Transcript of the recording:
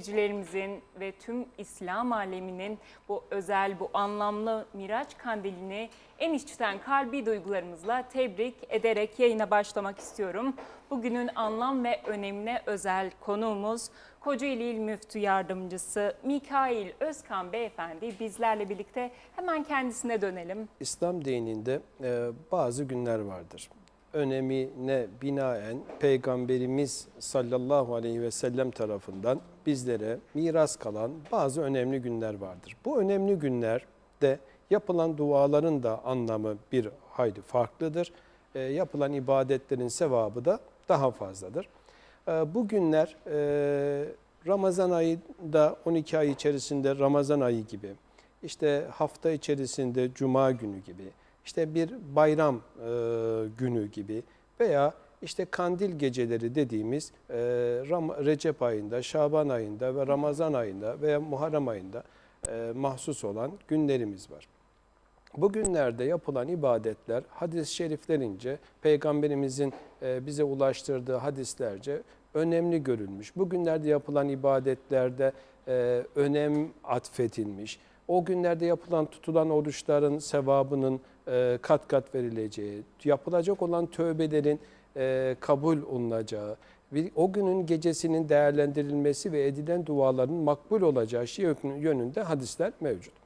seyircilerimizin ve tüm İslam aleminin bu özel, bu anlamlı Miraç Kandili'ni en içten kalbi duygularımızla tebrik ederek yayına başlamak istiyorum. Bugünün anlam ve önemine özel konuğumuz Kocaeli İl Müftü Yardımcısı Mikail Özkan Beyefendi bizlerle birlikte hemen kendisine dönelim. İslam dininde e, bazı günler vardır. Önemine binaen Peygamberimiz sallallahu aleyhi ve sellem tarafından bizlere miras kalan bazı önemli günler vardır. Bu önemli günlerde yapılan duaların da anlamı bir hayli farklıdır. E, yapılan ibadetlerin sevabı da daha fazladır. E, bu günler e, Ramazan ayında 12 ay içerisinde Ramazan ayı gibi, işte hafta içerisinde Cuma günü gibi, işte bir bayram e, günü gibi veya işte kandil geceleri dediğimiz e, Ram- Recep ayında, Şaban ayında ve Ramazan ayında veya Muharrem ayında e, mahsus olan günlerimiz var. Bugünlerde yapılan ibadetler hadis-i şeriflerince peygamberimizin e, bize ulaştırdığı hadislerce önemli görülmüş. Bugünlerde yapılan ibadetlerde e, önem atfedilmiş. O günlerde yapılan tutulan oruçların sevabının e, kat kat verileceği, yapılacak olan tövbelerin e, kabul olunacağı, bir- o günün gecesinin değerlendirilmesi ve edilen duaların makbul olacağı şey yönünde hadisler mevcut.